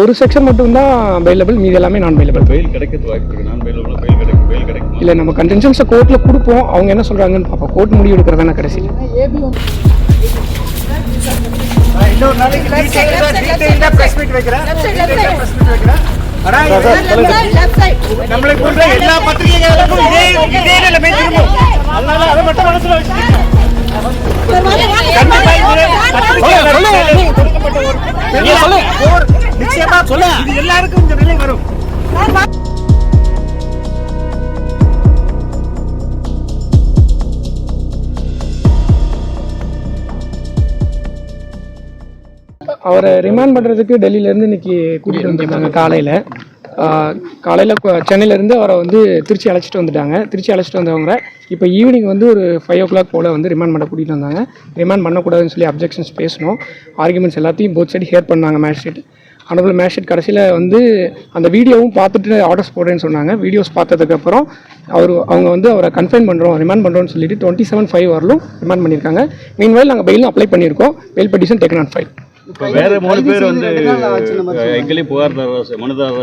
ஒரு செக்ஷன் மட்டும்தான் அவைலபிள் மீதி எல்லாமே நான் அவைலபிள் பெயில் கிடைக்கிறது வாய்ப்பு இருக்கு. நான் பெயில் பெயில் கிடைக்கும் பெயில் கிடைக்குமா? இல்லை நம்ம கண்டென்ஷன்ஸை கோர்ட்டில் கொடுப்போம். அவங்க என்ன சொல்கிறாங்கன்னு பார்ப்போம் கோர்ட் முடிவு எடுக்கிறதான கடைசி. இன்னொரு நாளைக்கு டீடைல்டா பிரஸ் மீட் வைக்கிறேன். டீடைல்டா பிரஸ் மீட் வைக்கிறேன். ஆனா இது நம்மளை போன்ற எல்லா பத்திரிகைகளுக்கும் இதே இதே நிலைமை திரும்பும். அதனால அதை மட்டும் மனசுல வச்சுக்கோங்க இது எல்லாருக்கும் இந்த நிலை வரும். அவரை ரிமாண்ட் பண்ணுறதுக்கு டெல்லியிலேருந்து இன்னைக்கு கூட்டிகிட்டு வந்திருந்தாங்க காலையில். காலையில் சென்னையிலேருந்து அவரை வந்து திருச்சி அழைச்சிட்டு வந்துட்டாங்க. திருச்சி அழைச்சிட்டு வந்தவங்க இப்போ ஈவினிங் வந்து ஒரு ஃபைவ் ஓ கிளாக் போல் வந்து ரிமாண்ட் பண்ண கூட்டிகிட்டு வந்தாங்க. ரிமாண்ட் பண்ணக்கூடாதுன்னு சொல்லி அப்ஜெக்ஷன்ஸ் பேசணும். ஆர்குமெண்ட்ஸ் எல்லாத்தையும் போத் சைடு ஹேர் பண்ணாங்க மேஜிஸ்ட்ரேட் அனபிள் மேஜிஸ்ட்ரேட் கடைசியில் வந்து அந்த வீடியோவும் பார்த்துட்டு ஆர்டர்ஸ் போடுறேன்னு சொன்னாங்க. வீடியோஸ் பார்த்ததுக்கப்புறம் அவர் அவங்க வந்து அவரை கன்ஃபைன் பண்ணுறோம் ரிமாண்ட் பண்ணுறோம்னு சொல்லிட்டு டுவெண்ட்டி செவன் ஃபைவ் வரலும் ரிமாண்ட் பண்ணியிருக்காங்க. மீன்வைல் நாங்கள் பெயிலும் அப்ளை பண்ணியிருக்கோம். Bail petition taken on file இப்போ வேற மூணு பேர் வந்து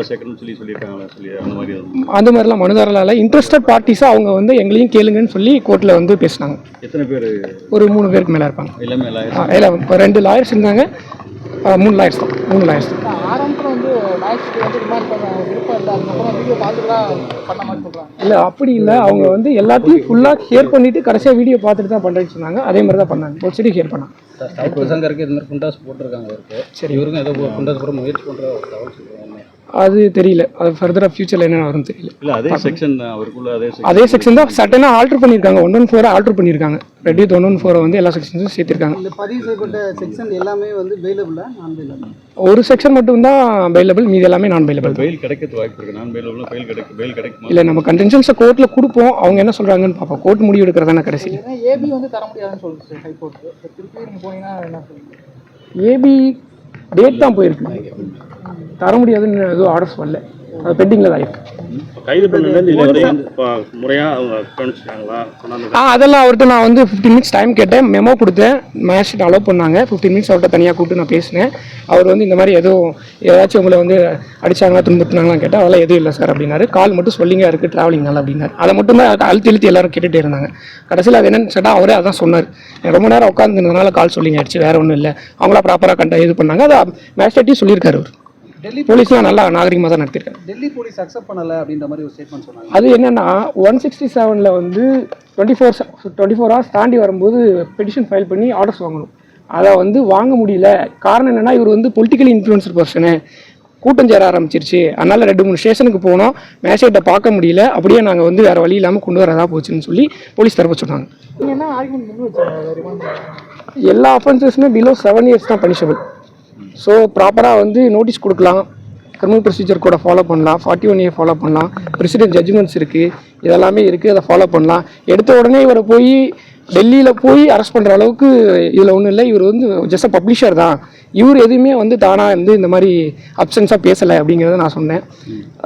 சேர்க்கணும்னு சொல்லி சொல்லியிருக்காங்களா சொல்லி அந்த மாதிரி வந்து. அந்த மாதிரிலாம் மனுதாரலால் இன்ட்ரெஸ்டட் பார்ட்டிஸாக அவங்க வந்து எங்களையும் கேளுங்கன்னு சொல்லி கோர்ட்டில் வந்து பேசினாங்க. எத்தனை பேர்? ஒரு மூணு பேருக்கு மேலே இருப்பாங்க. எல்லாமே இல்லை இப்போ ரெண்டு லாயர்ஸ் இருந்தாங்க. மூணு லாயர்ஸ் தான். மூணு லாயர்ஸ் தான். இல்லை அப்படி இல்லை. அவங்க வந்து எல்லாத்தையும் ஃபுல்லாக ஹியர் பண்ணிட்டு கடைசியாக வீடியோ பார்த்துட்டு தான் பண்ணுறேன்னு சொன்னாங்க. அதே மாதிரி தான் பண்ணாங்க. ஒரு சைடு ஹியர் பண்ணாங்க. சங்கருக்கு இது மாதிரி குண்டாஸ் போட்டிருக்காங்க அவருக்கு. சரி. இவருக்கும் ஏதோ குண்டாஸ் கூட முயற்சி சொல்லுவாங்க அது தெரியல. அது ஃபர்தராக ஃபியூச்சரில் என்ன வரும்னு தெரியல. இல்லை அதே செக்ஷன் தான் அவருக்குள்ள அதே செக்ஷன் அதே செக்ஷன் தான் சட்டனாக ஆல்ட்ரு பண்ணியிருக்காங்க. ஒன் ஒன் ஃபோரை ஆல்ட்ரு பண்ணியிருக்காங்க. ரெடி ஒன் ஒன் ஃபோரை வந்து எல்லா செக்ஷன்ஸும் சேர்த்திருக்காங்க. இந்த பதிவு செய்யப்பட்ட செக்ஷன் எல்லாமே வந்து நான் வெயிலபிள் ஒரு செக்ஷன் மட்டும்தான் அவைலபிள் மீதி எல்லாமே நான் அவைலபிள் பெயில் கிடைக்கிறது வாய்ப்பு இருக்கு. நான் பெயில் பெயில் கிடைக்கும் பெயில் கிடைக்குமா? இல்லை நம்ம கண்டென்ஷன்ஸை கோர்ட்டில் கொடுப்போம். அவங்க என்ன சொல்கிறாங்கன்னு பார்ப்போம். கோர்ட் முடிவு எடுக்கிறதான கடைசி. ஏபி வந்து தர முடியாதுன்னு சொல்லுச்சு ஹைகோர்ட் திருப்பி போனீங்கன்னா என்ன சொல்லுங்க ஏபி டேட் தான் போயிருக்கு தர முடியாதுன்னு எதுவும் ஆர்டர்ஸ் வரல. அது பெண்டிங்கில் தான் இருக்கு. கைது ஆ அதெல்லாம் அவர்கிட்ட நான் வந்து ஃபிஃப்டீன் மினிட்ஸ் டைம் கேட்டேன். மெமோ கொடுத்தேன். மேட்ச் அலோவ் பண்ணாங்க. ஃபிஃப்டீன் மினிட்ஸ் அவர்கிட்ட தனியாக கூப்பிட்டு நான் பேசினேன். அவர் வந்து இந்த மாதிரி எதுவும் ஏதாச்சும் உங்களை வந்து அடிச்சாங்களா துன்புறுத்தினாங்களான்னு கேட்டால் அதெல்லாம் எதுவும் இல்லை சார் அப்படின்னாரு. கால் மட்டும் சொல்லிங்க இருக்குது ட்ராவலிங்னால அப்படின்னாரு. அதை மட்டும் தான் அழுத்தி இழுத்தி எல்லாரும் கேட்டுகிட்டே இருந்தாங்க. கடைசியில் அது என்னன்னு கேட்டால் அவரே அதான் சொன்னார். ரொம்ப நேரம் உட்காந்துருந்ததுனால கால் சொல்லிங்க ஆயிடுச்சு வேறு ஒன்றும் இல்லை. அவங்களா ப்ராப்பராக கண்ட இது பண்ணாங்க. அதை மேஜிஸ்ட்ரேட்டையும் சொல்லியிருக்காரு அவர். டெல்லி போலீஸ்லாம் நல்லா நாகரிகமாக தான் நடத்திருக்காரு டெல்லி போலீஸ் அக்செப்ட் பண்ணல அப்படின்ற மாதிரி ஒரு ஸ்டேட்மெண்ட் சொன்னாங்க. அது என்னன்னா ஒன் சிக்ஸ்டி செவனில் வந்து twenty four twenty four hours தாண்டி வரும்போது பெட்டிஷன் ஃபைல் பண்ணி ஆர்டர்ஸ் வாங்கணும். அதை வந்து வாங்க முடியல. காரணம் என்னன்னா இவர் வந்து பொலிட்டிக்கலி இன்ஃப்ளூயன்சர் பர்சனு கூட்டம் சேர ஆரம்பிச்சிருச்சு. அதனால ரெண்டு மூணு ஸ்டேஷனுக்கு போனோம். மேஜிஸ்ட்ரேட்டை பார்க்க முடியல. அப்படியே நாங்கள் வந்து வேறு வழி இல்லாமல் கொண்டு வரதா போச்சுன்னு சொல்லி போலீஸ் தரப்பு சொன்னாங்க. எல்லா அஃபென்சஸுமே பிலோ செவன் இயர்ஸ் தான் பனிஷபிள் ஸோ ப்ராப்பராக வந்து நோட்டீஸ் கொடுக்கலாம். கிரிமினல் ப்ரொசீஜர் கூட ஃபாலோ பண்ணலாம். ஃபார்ட்டி ஒன் ஏ ஃபாலோ பண்ணலாம். பிரசிடென்ட் ஜட்ஜ்மெண்ட்ஸ் இருக்குது இதெல்லாமே இருக்குது அதை ஃபாலோ பண்ணலாம். எடுத்த உடனே இவரை போய் டெல்லியில் போய் அரெஸ்ட் பண்ணுற அளவுக்கு இதில் ஒன்றும் இல்லை. இவர் வந்து ஜஸ்ட் பப்ளிஷர் தான். இவர் எதுவுமே வந்து தானாக வந்து இந்த மாதிரி அப்சன்ஸாக பேசலை அப்படிங்கிறத நான் சொன்னேன்.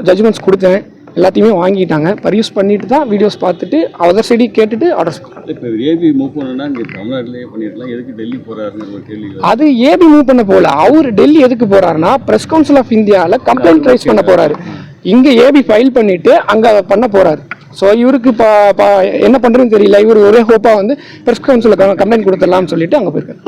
ஜட்ஜ்மெண்ட்ஸ் கொடுத்தேன். எல்லாத்தையுமே வாங்கிட்டாங்க. பர்யூஸ் பண்ணிட்டு தான் வீடியோஸ் பார்த்துட்டு அதர் சைடி கேட்டுட்டு ஆர்டர்ஸ் இப்போ ஏபி மூவ் பண்ணணும்னா இங்கே தமிழ்நாட்டிலேயே பண்ணிருக்கலாம் எதுக்கு டெல்லி போறாருன்னு ஒரு கேள்வி. அது ஏபி மூவ் பண்ண போல அவர் டெல்லி எதுக்கு போறாருன்னா பிரஸ் கவுன்சில் ஆஃப் இந்தியாவில் கம்ப்ளைண்ட் ரைஸ் பண்ண போறாரு. இங்க ஏபி ஃபைல் பண்ணிட்டு அங்க பண்ண போறாரு. ஸோ இவருக்கு இப்போ என்ன பண்றதுன்னு தெரியல. இவர் ஒரே ஹோப்பா வந்து பிரஸ் கவுன்சிலில் கம்ப்ளைண்ட் கொடுத்துடலாம்னு சொல்லிட்டு அங்க போயிருக்காரு.